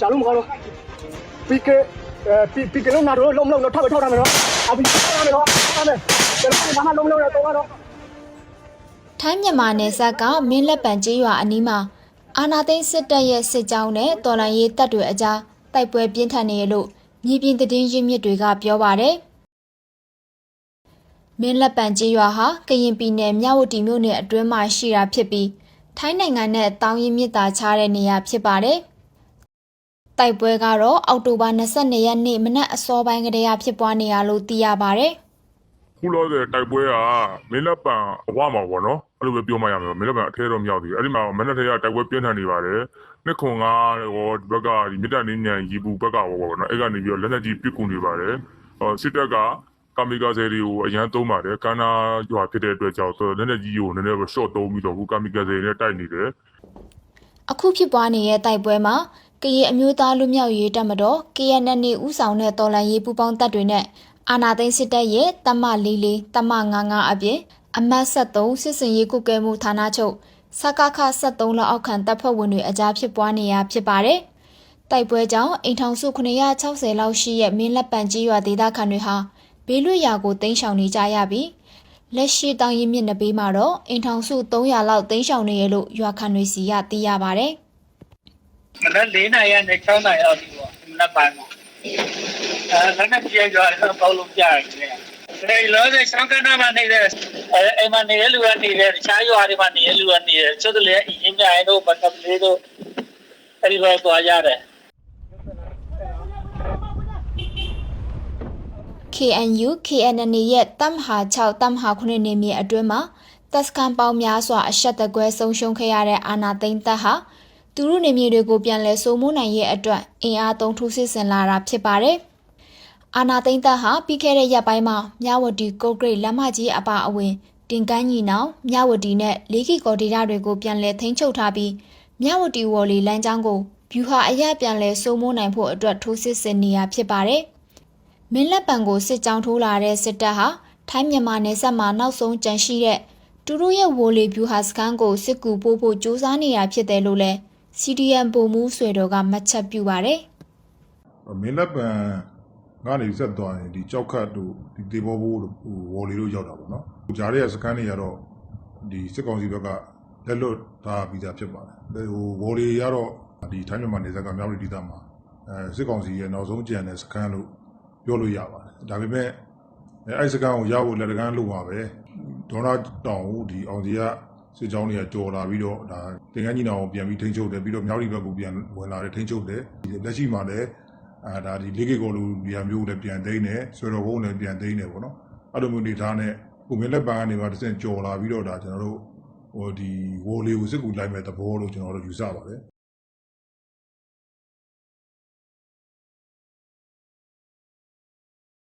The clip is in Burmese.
ကြာလို့မကောင်းတော့ပီကေပီပီကေလုံးနာတော့လုံးလုံးတော့ထောက်ပဲထောက်တာမယ်နော်အပီထောက်တာမယ်နော်ထောက်မယ်ကျွန်တော်ဘာမှလုံးလုံးတော့တော့ထိုင်းမြန်မာနယ်စပ်ကမင်းလက်ပံကျေးရွာအနီးမှာအာနာသိန်းစစ်တပ်ရဲ့စစ်ကြောင်းနဲ့တော်လိုင်းရေးတပ်တွေအကြားတိုက်ပွဲပြင်းထန်နေရလို့မြေပြင်သတင်းရင်းမြစ်တွေကပြောပါတယ်။မင်းလက်ပံကျေးရွာဟာကရင်ပြည်နယ်မြဝတီမြို့နယ်အတွင်းမှာရှိတာဖြစ်ပြီး ထိုင်းနိုင်ငံနဲ့တောင်ရင်မြစ်သာခြားတဲ့နေရာဖြစ်ပါတယ်။တိုက်ပွဲကတော့အောက်တိုဘာ22ရက်နေ့မနက်အစောပိုင်းကတည်းကဖြစ်ပွားနေရလို့သိရပါတယ်။ခုလောဆယ်တိုက်ပွဲကမင်းလက်ပံအဝမှာပေါ့နော်အဲ့လိုပဲပြောမှရမယ်မင်းလက်ပံအထဲတော့မရောက်သေးဘူးအဲ့ဒီမှာမင်းလက်ထဲကတိုက်ပွဲပြင်းထန်နေပါတယ်နှစ်ခွန်ကရောဒီဘက်ကဒီမြစ်တန်နေညံရီပူဘက်ကရောပေါ့နော်အဲ့ကနေပြီးတော့လက်လက်ကြီးပစ်ကူနေပါတယ်ဟောစစ်တပ်က ကာမီကာဇယ်တွေကိုအရန်သုံးပါတယ်ကန္နာရွာဖြစ်တဲ့အတွက်ကြောင့်ဆိုတော့လက်လက်ကြီးကိုနည်းနည်းပဲ short သုံးပြီးတော့ခုကာမီကာဇယ်တွေနဲ့တိုက်နေတယ်အခုဖြစ်ပွားနေတဲ့တိုက်ပွဲမှာကရင်အမျိုးသားလူမျိုးရေးတပ်မတော် KNN ဦးဆောင်တဲ့တော်လှန်ရေးပူးပေါင်းတပ်တွေနဲ့အာနာသိန်းစစ်တပ်ရဲ့တမလေးလေးတမ99အပြင်အမတ်73စစ်စင်ရေးကုကဲမှုဌာနချုပ်စကခ73လောက်အောက်ခံတပ်ဖွဲ့ဝင်တွေအကြားဖြစ်ပွားနေရဖြစ်ပါတယ်။တိုက်ပွဲကြောင့်အိမ်ထောင်စု960လောက်ရှိရဲ့မင်းလက်ပံကြီးရွာဒေသခံတွေဟာ ဘေးလွတ်ရာကိုတိမ်းရှောင်နေကြရပြီးလက်ရှိတောင်ရင်မြစ်နဘေးမှာတော့အိမ်ထောင်စု300လောက်တိမ်းရှောင်နေရလို့ရွာခံတွေစီကသိရပါတယ်။မနက်၄နာရီနဲ့6နာရီအောက်ဒီပေါ့မနက်ပိုင်းမှာအဲလည်းနဲ့ပြေကြတော့ပေါလုံးပြရတယ်ဒီလောဆယ်ရှောင်းကနာမှာနေတဲ့အဲအိမ်မှာနေတဲ့လူကနေတယ်တခြားရွာတွေမှာနေတဲ့လူကနေတယ်ကျွတ်တလေအင်းမြိုင်တို့ဘတ်ကလေးတို့အဲဒီလိုသွားရတယ် KNU KNN ရဲ့တမ်ဟာ6တမ်ဟာ9နေမြေအတွင်းမှာတပ်စကန်ပေါင်းများစွာအဆက်တကွဲဆုံးရှုံးခဲ့ရတဲ့အာနာသိန်းတပ်ဟာသူတို့နေမြေတွေကိုပြန်လည်စိုးမိုးနိုင်ရဲ့အတွက်အင်အားသုံးထိုးစစ်ဆင်လာတာဖြစ်ပါတယ်။အာနာသိန်းတပ်ဟာပြီးခဲ့တဲ့ရက်ပိုင်းမှာမြဝတီကုတ်ဂရိတ်လမ်းမကြီးအပါအဝင်တင်ကန်းညီနောင်မြဝတီနဲ့လေးကီကော်ဒေတာတွေကိုပြန်လည်ထိန်းချုပ်ထားပြီးမြဝတီဝေါ်လီလမ်းကြောင်းကိုဗျူဟာအရပြန်လည်စိုးမိုးနိုင်ဖို့အတွက်ထိုးစစ်ဆင်နေရဖြစ်ပါတယ်။ မင်းလက်ပံကိုစစ်ကြောင်းထိုးလာတဲ့စစ်တပ်ဟာထိုင်းမြန်မာနယ်စပ်မှာနောက်ဆုံးကြန့်ရှိတဲ့သူတို့ရဲ့ဝိုလီဗျူဟာစခန်းကိုစစ်ကူပို့ဖို့ကြိုးစားနေတာဖြစ်တယ်လို့လဲ CDM ပုံမှုဆွေတော်ကမှတ်ချက်ပြုပါတယ်မင်းလက်ပံကနေဆက်သွားရင်ဒီကြောက်ခတ်တို့ဒီတေဘောဘိုးတို့ဟိုဝေါ်လီတို့ရောက်တာပေါ့နော်ဂျားရဲစကန်တွေကတော့ဒီစစ်ကောင်စီဘက်ကလက်လွတ်ထားပြီးသားဖြစ်ပါတယ်ဟိုဝေါ်လီကတော့ဒီထိုင်းမြန်မာနေဆက်ကမြောက်ရီဒေသမှာအဲစစ်ကောင်စီရဲ့နောက်ဆုံးကြံတဲ့စကန်လို့ ပြောလို့ရပါတယ်ဒါပေမဲ့အဲအဲ့စကန်ကိုရောက်ဖို့လက်တကမ်းလို့ပါပဲဒေါနာတောင်ကိုဒီအောင်စီကစစ်ကြောင်းတွေကကြော်လာပြီးတော့ဒါတင်ကန်းကြီးနောင်ကိုပြန်ပြီးထိန်းချုပ်တယ်ပြီးတော့မြောက်ရီဘက်ကိုပြန်ဝင်လာတယ်ထိန်းချုပ်တယ်ဒီလက်ရှိမှာလည်းအာဒါဒီလေးကေကောလူနေရာမျိုးလည်းပြန်သိမ်းတယ်ဆွေတော်ဘုံလည်းပြန်သိမ်းတယ်ပေါ့နော်အဲ့လိုမျိုးနေသားနဲ့ကိုမင်းလက်ပံကနေပါတစ်ဆင့်ကြော်လာပြီးတော့ဒါကျွန်တော်တို့ဟိုဒီဝိုလီကိုစစ်ကူလိုက်မဲ့သဘောလို့ကျွန်တော်တို့ယူဆပါတယ်